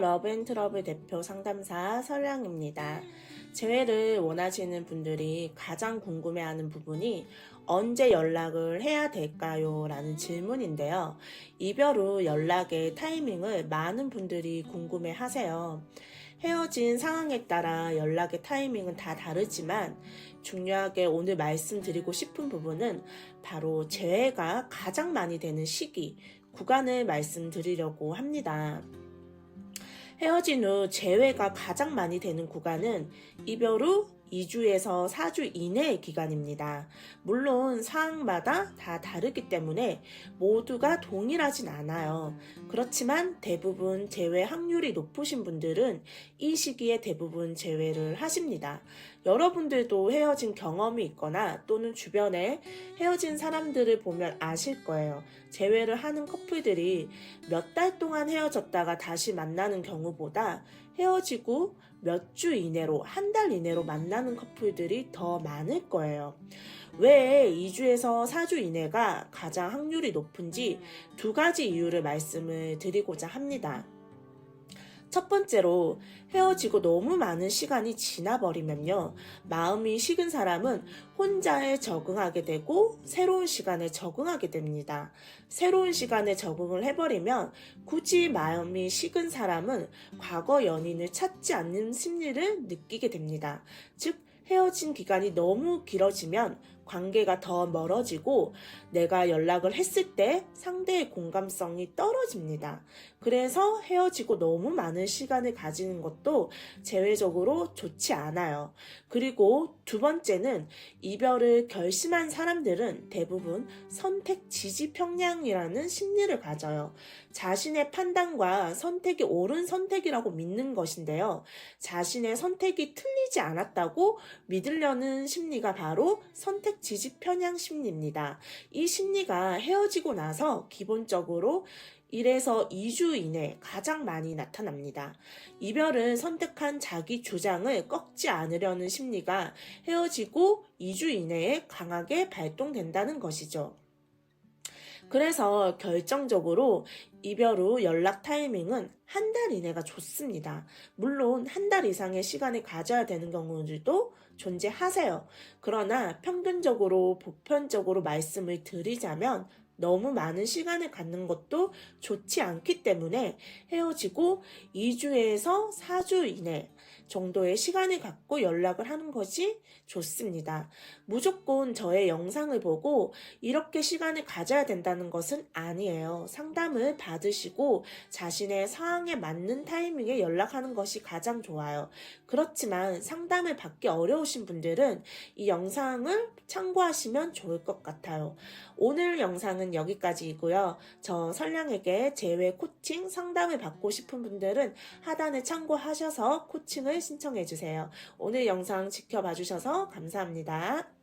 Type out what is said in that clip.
러브앤트러블 대표 상담사 설량입니다. 재회를 원하시는 분들이 가장 궁금해하는 부분이 언제 연락을 해야 될까요? 라는 질문인데요. 이별 후 연락의 타이밍을 많은 분들이 궁금해 하세요. 헤어진 상황에 따라 연락의 타이밍은 다 다르지만 중요하게 오늘 말씀드리고 싶은 부분은 바로 재회가 가장 많이 되는 시기, 구간을 말씀드리려고 합니다. 헤어진 후 재회가 가장 많이 되는 구간은 이별 후 2주에서 4주 이내의 기간입니다. 물론 사항마다 다 다르기 때문에 모두가 동일하진 않아요. 그렇지만 대부분 재회 확률이 높으신 분들은 이 시기에 대부분 재회를 하십니다. 여러분들도 헤어진 경험이 있거나 또는 주변에 헤어진 사람들을 보면 아실 거예요. 재회를 하는 커플들이 몇 달 동안 헤어졌다가 다시 만나는 경우보다 헤어지고 몇 주 이내로, 한 달 이내로 만나는 커플들이 더 많을 거예요. 왜 2주에서 4주 이내가 가장 확률이 높은지 두 가지 이유를 말씀을 드리고자 합니다. 첫 번째로 헤어지고 너무 많은 시간이 지나버리면요. 마음이 식은 사람은 혼자에 적응하게 되고 새로운 시간에 적응하게 됩니다. 새로운 시간에 적응을 해버리면 굳이 마음이 식은 사람은 과거 연인을 찾지 않는 심리를 느끼게 됩니다. 즉, 헤어진 기간이 너무 길어지면 관계가 더 멀어지고 내가 연락을 했을 때 상대의 공감성이 떨어집니다. 그래서 헤어지고 너무 많은 시간을 가지는 것도 재회적으로 좋지 않아요. 그리고 두 번째는 이별을 결심한 사람들은 대부분 선택 지지 평양이라는 심리를 가져요. 자신의 판단과 선택이 옳은 선택이라고 믿는 것인데요. 자신의 선택이 틀리지 않았다고 믿으려는 심리가 바로 선택 지지 편향 심리입니다. 이 심리가 헤어지고 나서 기본적으로 1에서 2주 이내 가장 많이 나타납니다. 이별을 선택한 자기 주장을 꺾지 않으려는 심리가 헤어지고 2주 이내에 강하게 발동된다는 것이죠. 그래서 결정적으로 이별 후 연락 타이밍은 한 달 이내가 좋습니다. 물론 한 달 이상의 시간을 가져야 되는 경우들도 존재하세요. 그러나 평균적으로 보편적으로 말씀을 드리자면 너무 많은 시간을 갖는 것도 좋지 않기 때문에 헤어지고 2주에서 4주 이내 정도의 시간을 갖고 연락을 하는 것이 좋습니다. 무조건 저의 영상을 보고 이렇게 시간을 가져야 된다는 것은 아니에요. 상담을 받으시고 자신의 상황에 맞는 타이밍에 연락하는 것이 가장 좋아요. 그렇지만 상담을 받기 어려우신 분들은 이 영상을 참고하시면 좋을 것 같아요. 오늘 영상은 여기까지이고요. 저 설량에게 재회 코칭 상담을 받고 싶은 분들은 하단에 참고하셔서 코칭을 신청해 주세요. 오늘 영상 지켜봐 주셔서 감사합니다.